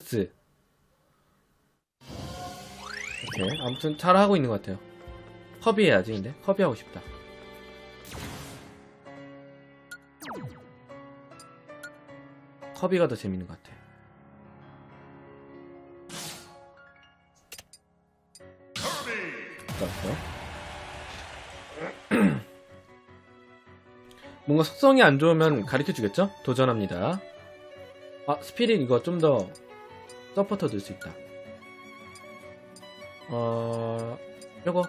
S. 오케이. 아무튼 잘 하고 있는 것 같아요. 허비 해야지, 근데. 허비 하고 싶다. 허비가 더 재밌는 것 같아. 좋았어. 뭔가 속성이 안 좋으면 가르쳐 주겠죠? 도전합니다. 아, 스피릿 이거 좀더 서포터 들 수 있다. 어, 요거.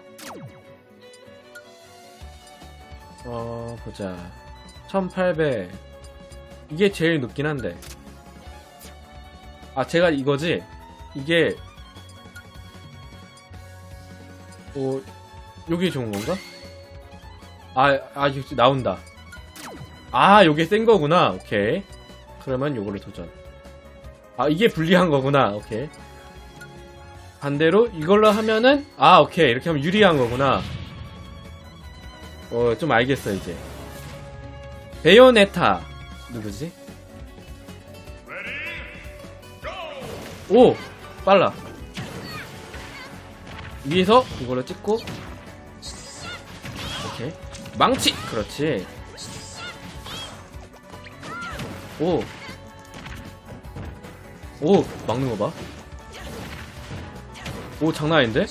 어, 보자. 1800. 이게 제일 높긴 한데. 아, 제가 이거지? 이게, 어, 요게 좋은 건가? 아, 아, 나온다. 아, 요게 센 거구나. 오케이. 그러면 요거를 도전. 아, 이게 불리한 거구나. 오케이. 반대로 이걸로 하면은 아, 오케이. 이렇게 하면 유리한 거구나. 어, 좀 알겠어, 이제. 베요네타. 누구지? 오! 빨라. 위에서 이걸로 찍고 오케이. 망치! 그렇지. 오. 오, 막는 거 봐. 오, 장난 아닌데?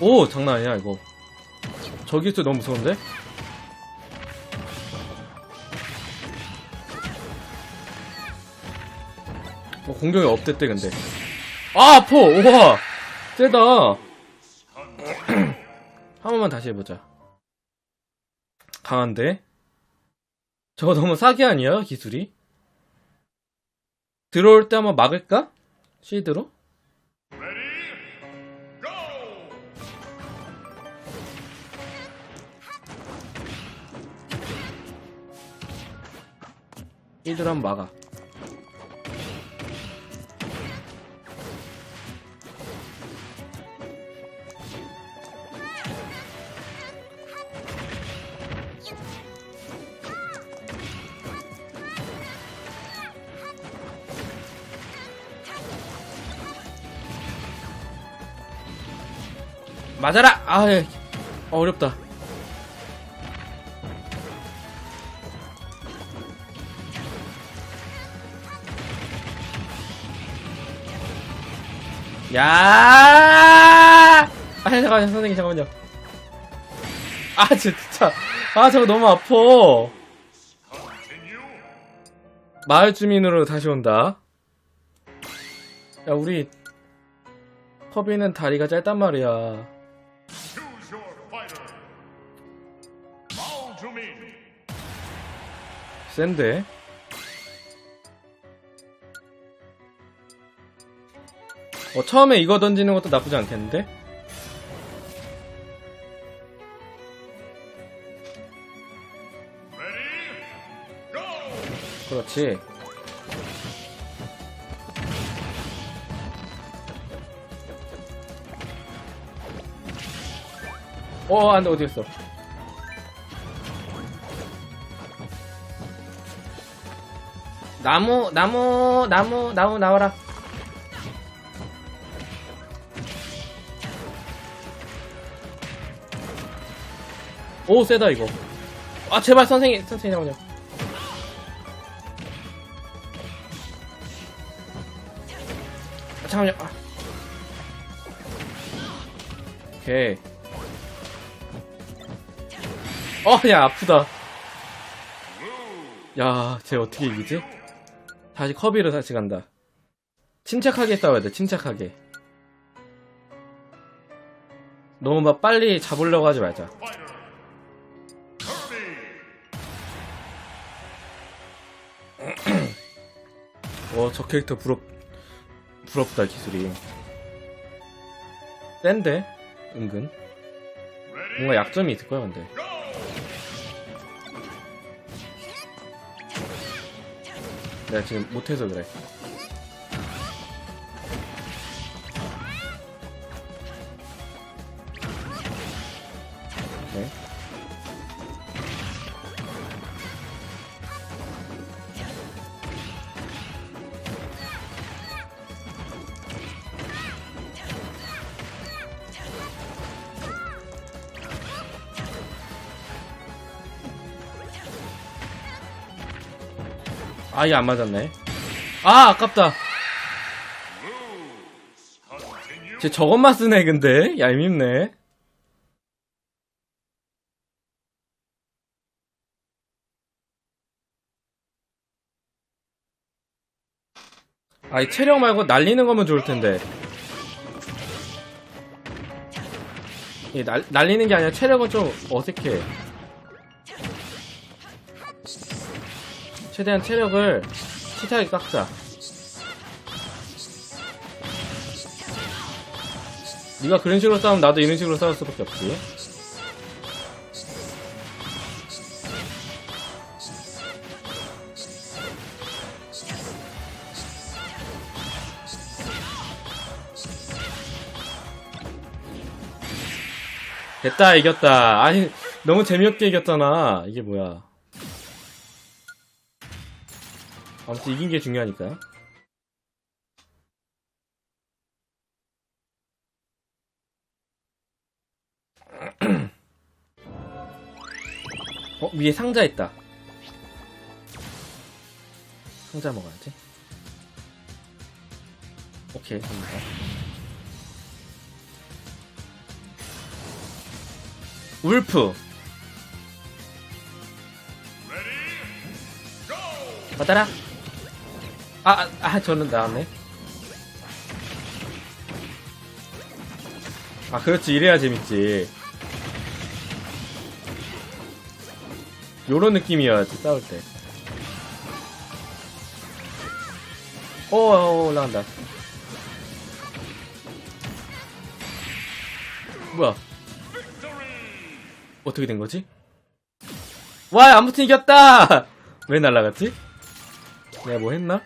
오, 장난 아니야, 이거. 저기 또 너무 무서운데? 어, 공격이 없댔대, 근데. 아, 아파! 우와! 세다! 한 번만 다시 해보자. 강한데? 저거 너무 사기 아니야, 기술이? 들어올 때 한번 막을까? 시드로? 시드로 한번 막아. 맞아라! 아, 예. 어, 어렵다. 야! 아, 잠깐만요, 선생님, 잠깐만요. 아, 진짜. 아, 저거 너무 아파. 마을 주민으로 다시 온다. 야, 우리, 허비는 다리가 짧단 말이야. Choose your fighter. Me. 센데? 어, 처음에 이거 던지는 것도 나쁘지 않겠는데? 그렇지. 어, 안 돼, 어디 있어? 나무, 나무, 나무, 나무 나와라. 오, 세다, 이거. 아, 제발, 선생님, 선생님, 잠깐만요. 아, 잠깐만요. 아. 오케이. 어, 야, 아프다. 야, 쟤 어떻게 이기지? 다시 커비로 다시 간다. 침착하게 싸워야 돼, 침착하게. 너무 막 빨리 잡으려고 하지 말자. 와, 저 캐릭터 부럽, 부럽다, 기술이. 센데? 은근. 뭔가 약점이 있을 거야, 근데. 내가 지금 못해서 그래. 아, 이게 안 맞았네. 아, 아깝다. 쟤 저것만 쓰네, 근데. 얄밉네. 아이, 체력 말고 날리는 거면 좋을 텐데. 이 날, 날리는 게 아니라 체력은 좀 어색해. 최대한 체력을 치사하게 깎자. 네가 그런 식으로 싸우면 나도 이런 식으로 싸울 수밖에 없지. 됐다 이겼다. 아니 너무 재미없게 이겼잖아. 이게 뭐야? 아무튼 이긴 게 중요하니까요. 어, 위에 상자 있다. 상자 먹어야지. 오케이, 갑니다. 울프. 받아라. 아, 아, 아, 저는 나왔네. 아, 그렇지. 이래야 재밌지. 요런 느낌이어야지, 싸울 때. 오, 오, 올라간다. 뭐야? 어떻게 된 거지? 와, 아무튼 이겼다! 왜 날라갔지? 내가 뭐 했나?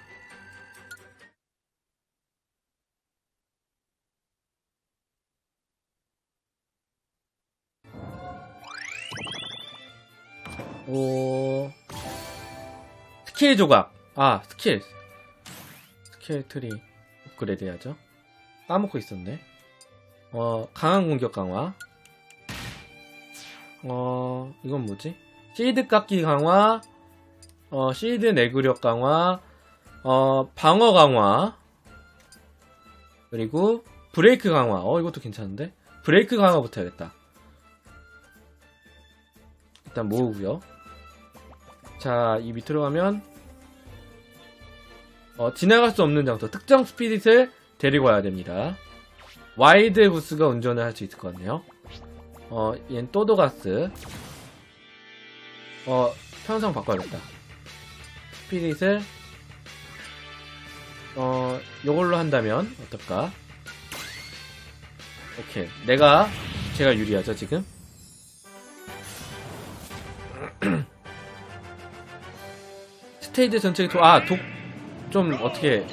오. 스킬 조각. 아 스킬. 스킬 트리 업그레이드 해야죠. 까먹고 있었네. 어 강한 공격 강화. 어 이건 뭐지? 시드 깎기 강화. 어 시드 내구력 강화. 어 방어 강화. 그리고 브레이크 강화. 어 이것도 괜찮은데? 브레이크 강화부터 해야겠다. 일단 모으고요 자, 이 밑으로 가면 어, 지나갈 수 없는 장소 특정 스피릿을 데리고 와야 됩니다. 와이드 부스가 운전을 할 수 있을 것 같네요. 어, 얜 또도가스. 어, 편성 바꿔야겠다. 스피릿을 어, 요걸로 한다면 어떨까? 오케이. 내가 제가 유리하죠, 지금? 스테이지 전체에 도, 아, 독, 좀, 어떻게,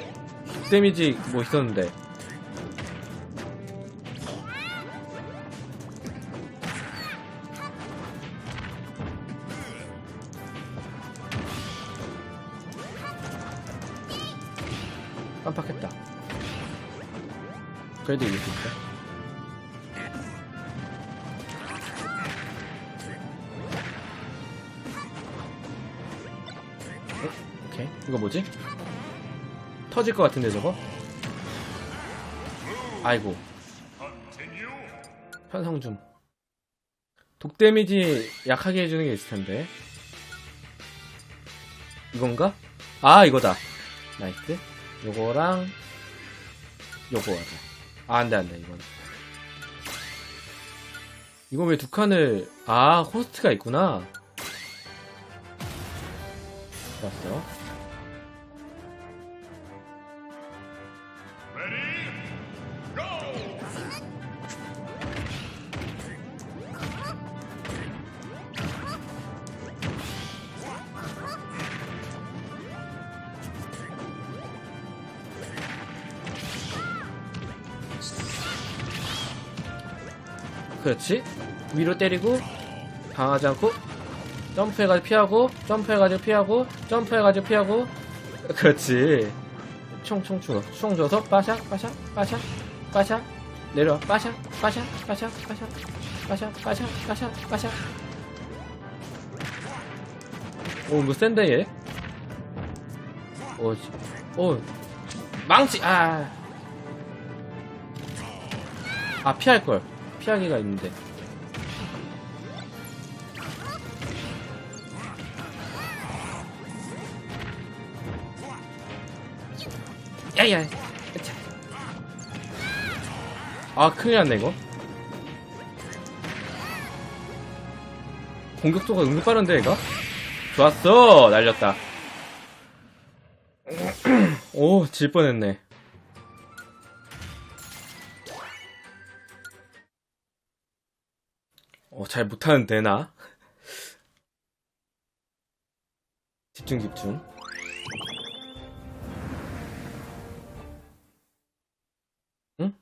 독 데미지 뭐 있었는데. 깜빡했다. 그래도 이길 수 있다. 이. 이거 뭐지? 터질 것 같은데 저거? 아이고. 편성 중. 독 데미지 약하게 해주는 게 있을 텐데. 이건가? 아, 이거다. 나이스. 요거랑, 요거 하자. 아, 안 돼, 안 돼, 이건. 이거 왜 두 칸을, 아, 호스트가 있구나. 좋았어. 그렇지. 위로 때리고, 당하지 않고 점프해가지고 피하고 점프해가지고 피하고 점프해가지고 피하고. 그렇지. 총총 주어 총 줘서 빠샥 빠샥 빠샥 빠샥 내려와. 빠샥 빠샥 빠샥 빠샥 빠샥 빠샥 빠샥 빠샥 오 이거 센데 얘? 오, 지- 오. 망치 아. 아, 피할걸. 피하기가 있는데. 야야. 아, 큰일 났네, 이거. 공격도가 은근 빠른데, 얘가? 좋았어! 날렸다. 오, 질 뻔했네. 잘 못하는 데, 나? 집중, 집중. 응?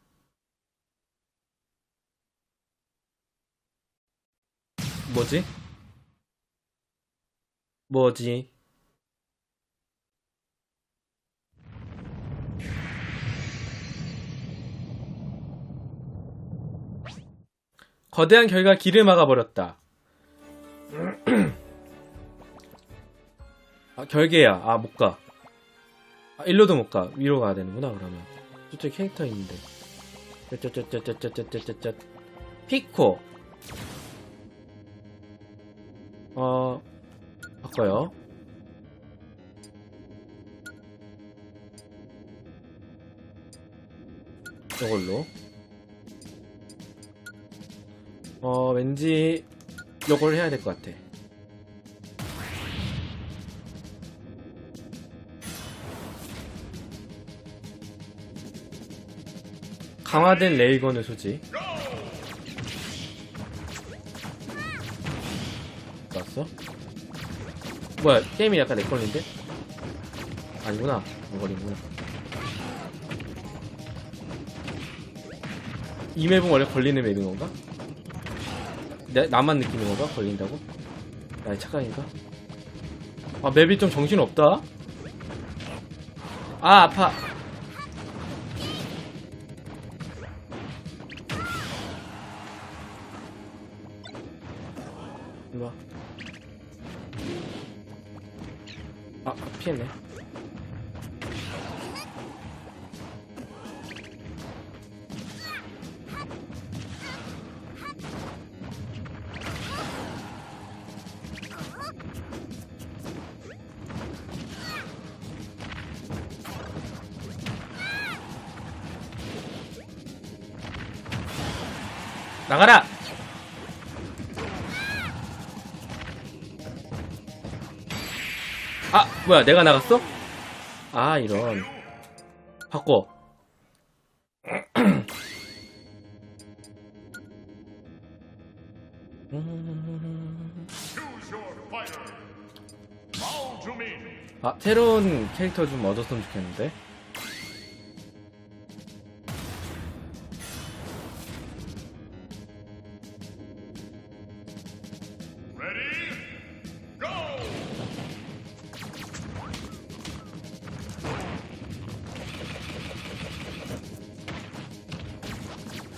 뭐지? 뭐지? 거대한 결과 길을 막아버렸다. 아, 결계야. 아, 못 가. 아, 일로도 못 가. 위로 가야 되는구나, 그러면. 저쪽 캐릭터 있는데. 쩌쩌쩌쩌쩌쩌쩌쩌쩌. 피코. 어, 바꿔요. 이걸로. 어, 왠지 요걸 해야 될 것 같아. 강화된 레이건을 소지. 나왔어? 뭐야, 게임이 약간 렉걸린데? 아니구나. 안 걸리구나. 이 맵은 원래 걸리는 맵인 건가? 내, 나만 느끼는 건가? 걸린다고? 나의 착각인가? 아, 맵이 좀 정신없다? 아, 아파. 나가라! 아, 뭐야, 내가 나갔어? 아, 이런. 바꿔. 아, 새로운 캐릭터 좀 얻었으면 좋겠는데.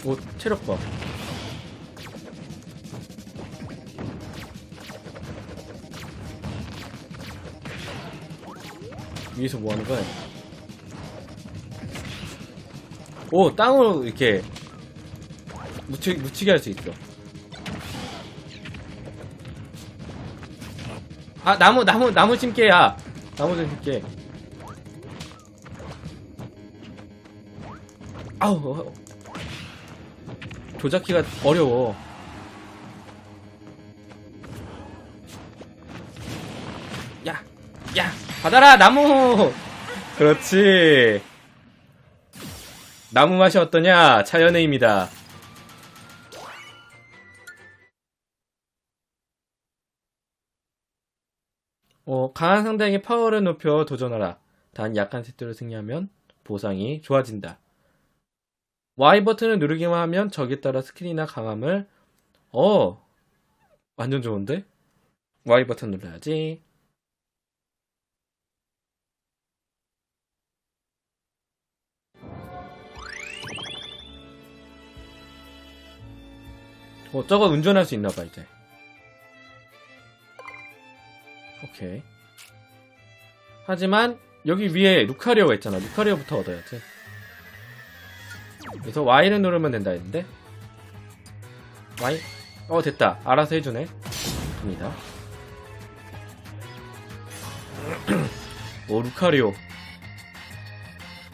오, 체력 봐. 위에서 뭐 하는 거야? 오, 땅으로 이렇게 묻히, 묻히게 할 수 있어. 아, 나무, 나무, 나무 심게야. 나무 좀 심게. 아우, 어, 조작키가 어려워. 야, 야, 받아라, 나무! 그렇지. 나무 맛이 어떠냐? 차연애입니다. 어, 강한 상대에게 파워를 높여 도전하라. 단 약한 세트로 승리하면 보상이 좋아진다. Y 버튼을 누르기만 하면 적에 따라 스킬이나 강함을 어 완전 좋은데? Y 버튼 눌러야지. 어, 저거 운전할 수 있나봐, 이제. 오케이. 하지만, 여기 위에 루카리오가 있잖아. 루카리오부터 얻어야지. 그래서 Y를 누르면 된다 했는데. Y? 어, 됐다. 알아서 해주네. 입니다. 오, 루카리오.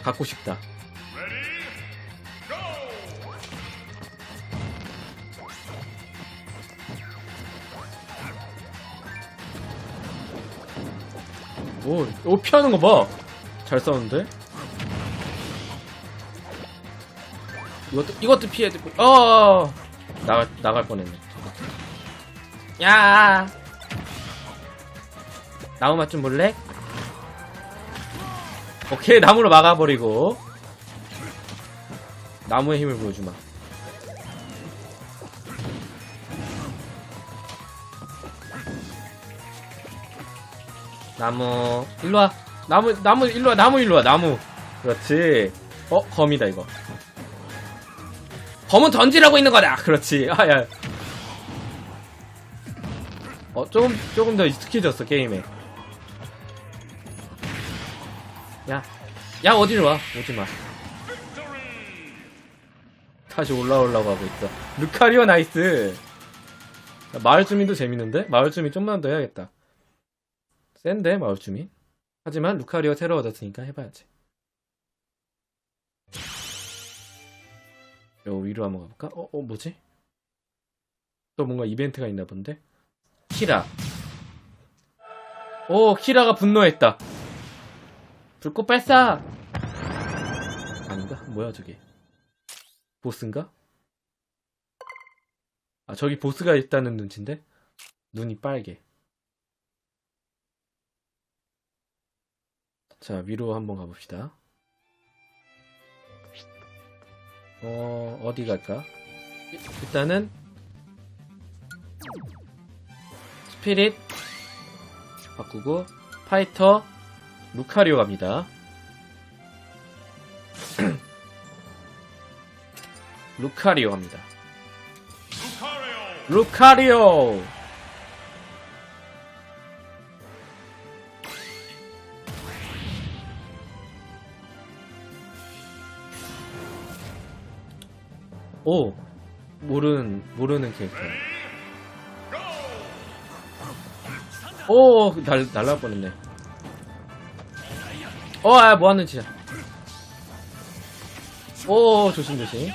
갖고 싶다. 오, 오, 피하는 거 봐. 잘 싸우는데? 이것도, 이것도 피해야 되고, 어, 나갈, 나갈 뻔했네. 야! 나무 맛좀 볼래? 오케이, 나무로 막아버리고. 나무의 힘을 보여주마. 나무 일로 와 나무 나무 일로 와 나무 일로 와 나무 그렇지 어 검이다 이거 검은 던지라고 있는 거다. 그렇지. 아 야. 어 조금 조금 더 익숙해졌어 게임에. 야 야 어디로 와? 오지마. Victory! 다시 올라오려고 하고 있어. 루카리오 나이스. 야, 마을 주민도 재밌는데? 마을 주민 좀만 더 해야겠다. 센데 마을 주민? 하지만 루카리오 새로 얻었으니까 해봐야지 요 위로 한번 가볼까? 어, 어 뭐지? 또 뭔가 이벤트가 있나 본데? 키라 오 키라가 분노했다 불꽃 발사 아닌가? 뭐야 저게 보스인가? 아 저기 보스가 있다는 눈치인데? 눈이 빨개 자 위로 한번 가봅시다 어 어디 갈까? 이- 일단은 스피릿 바꾸고 파이터 루카리오 갑니다 루카리오 갑니다 Lucario! 루카리오 오 모르는 모르는 캐릭터 오날 날라 뻔했네 어아 뭐하는 짓이야 오 조심 조심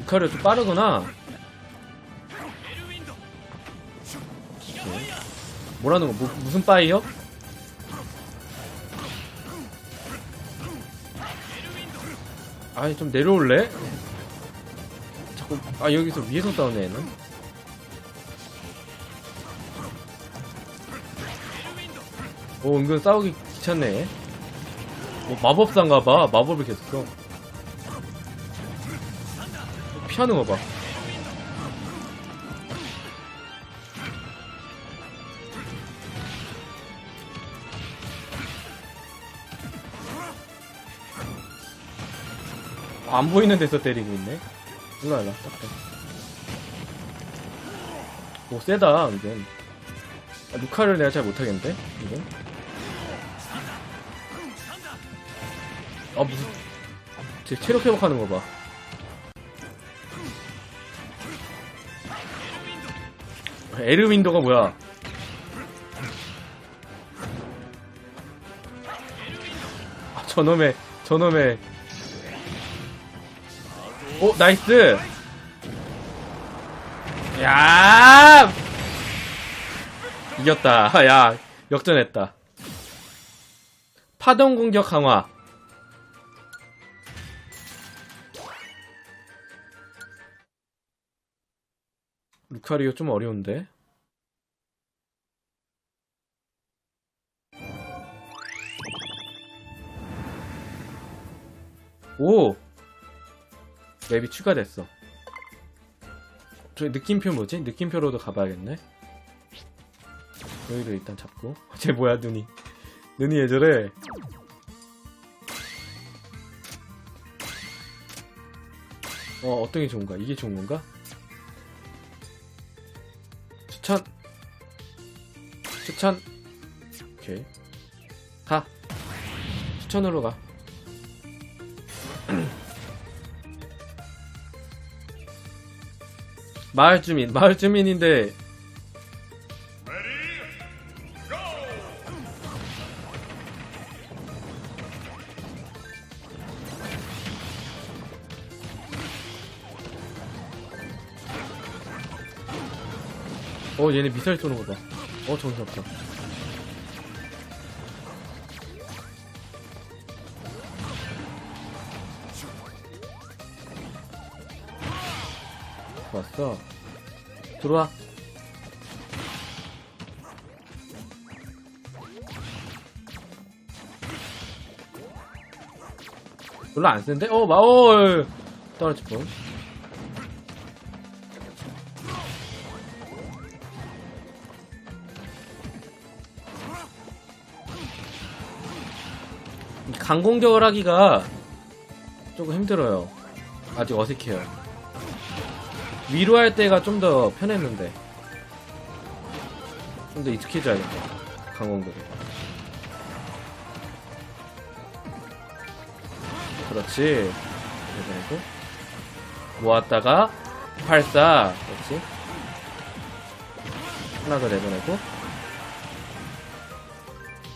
루카리오 좀 빠르구나 오케이. 뭐라는 거 뭐, 무슨 빠이요? 아니 좀 내려올래? 아 여기서 위에서 싸우네 얘는? 오 은근 싸우기 귀찮네. 뭐 마법사인가봐. 마법을 계속 써. 피하는 거봐. 안 보이는 데서 때리고 있네. 일로 와, 일로. 오, 세다, 이건. 아, 루카를 내가 잘 못하겠는데? 이건? 아, 무슨. 제 체력 회복하는 거 봐. 에르윈도가 뭐야? 아, 저놈의, 저놈의. 오, 나이스! 야! 이겼다. 야, 역전했다. 파동 공격 강화. 루카리오 좀 어려운데? 오! 맵이 추가됐어. 저 느낌표 뭐지? 느낌표로도 가봐야겠네. 여기도 일단 잡고. 쟤 뭐야, 눈이. 눈이 왜 저래? 어, 어떤 게 좋은가? 이게 좋은 건가? 추천! 추천! 오케이. 가! 추천으로 가. 마을 주민, 마을 주민인데! 어, 얘네 미사일 쏘는 거 봐. 어, 정신없다. 왔어. 들어와. 별로 안 센데? 어, 마올! 떨어질 뻔. 이 강공격을 하기가 조금 힘들어요. 아직 어색해요. 위로 할 때가 좀 더 편했는데. 좀 더 익숙해져야겠다. 강공격에. 그렇지. 내보내고. 모았다가, 발사. 그렇지. 하나 더 내보내고.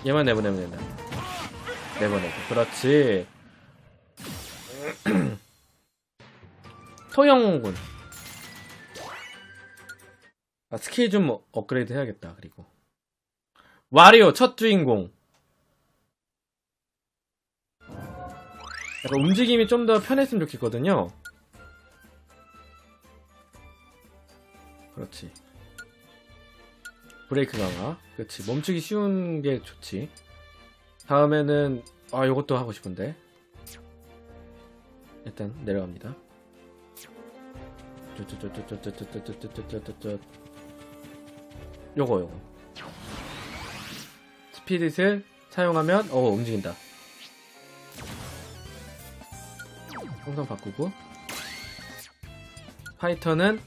얘만 내보내면 된다. 내보내고. 그렇지. 소형군. 아, 스킬 좀 업그레이드 해야겠다, 그리고. 와리오, 첫 주인공. 약간 움직임이 좀 더 편했으면 좋겠거든요. 그렇지. 브레이크 강화. 그렇지. 멈추기 쉬운 게 좋지. 다음에는, 아, 요것도 하고 싶은데. 일단, 내려갑니다. 쪼쪼쪼쪼쪼쪼쪼쪼쪼쪼쪼쪼. 요거, 요거. 스피릿을 사용하면, 어, 움직인다. 항상 바꾸고. 파이터는,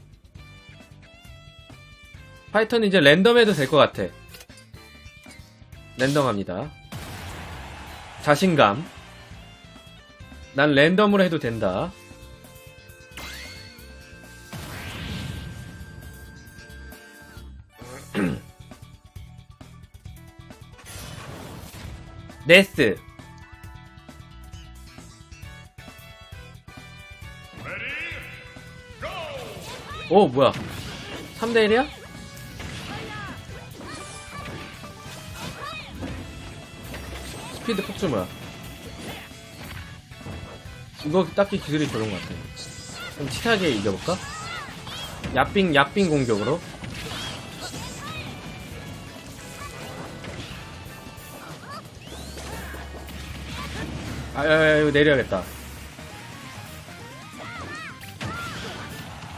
파이터는 이제 랜덤해도 될 것 같아. 랜덤합니다. 자신감. 난 랜덤으로 해도 된다. 네스. 오, 뭐야. 3대1이야? 스피드 폭주 뭐야. 이거 딱히 기술이 좋은 것 같아. 좀 치사하게 이겨볼까? 야빙, 야빙 공격으로. 아, 야, 야, 이거 내려야겠다.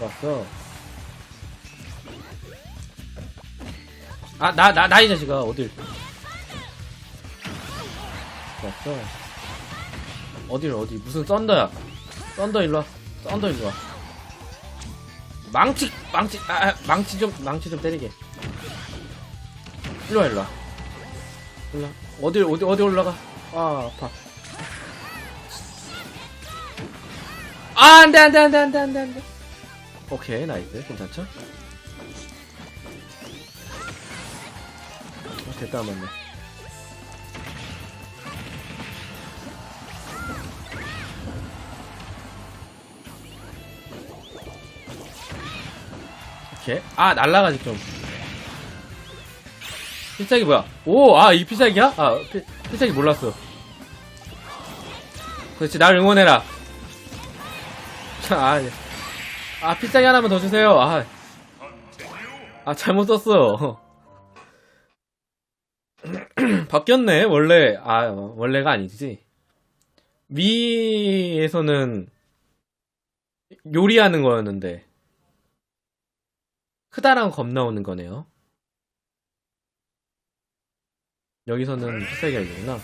왔어. 아, 나, 나, 나, 이 자식아, 어딜. 왔어. 어딜, 어디, 무슨 썬더야. 썬더 일로 와. 썬더 일로 와. 망치, 망치, 아, 아, 망치 좀, 망치 좀 때리게. 일로 와, 일로 와. 일로 와. 어딜, 어디, 어디 올라가. 아, 아파. 아, 안 돼, 안 돼, 안 돼, 안 돼, 안 돼, 안 돼. 오케이, 나이스. 괜찮죠? 어, 됐다, 맞네. 오케이. 아, 날라가지, 좀. 필살기 뭐야? 오, 아, 이 필살기야? 아, 필, 필살기 몰랐어. 그렇지, 날 응원해라. 참, 아, 아, 예. 아 필살기 하나만 더 주세요. 아, 아 잘못 썼어. 바뀌었네. 원래, 아, 원래가 아니지. 위에서는 요리하는 거였는데. 크다랑 겁 나오는 거네요. 여기서는 필살기가 이구나.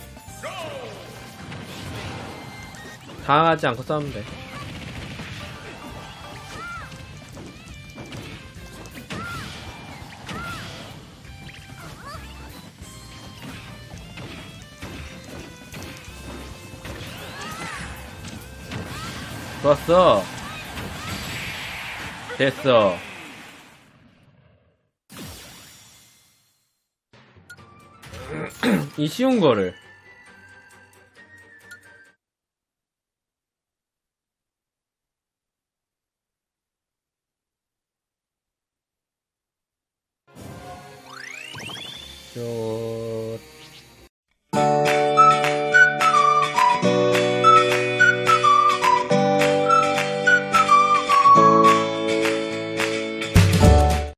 당하지 않고 싸우면 돼. 좋았어. 됐어. 이 쉬운 거를.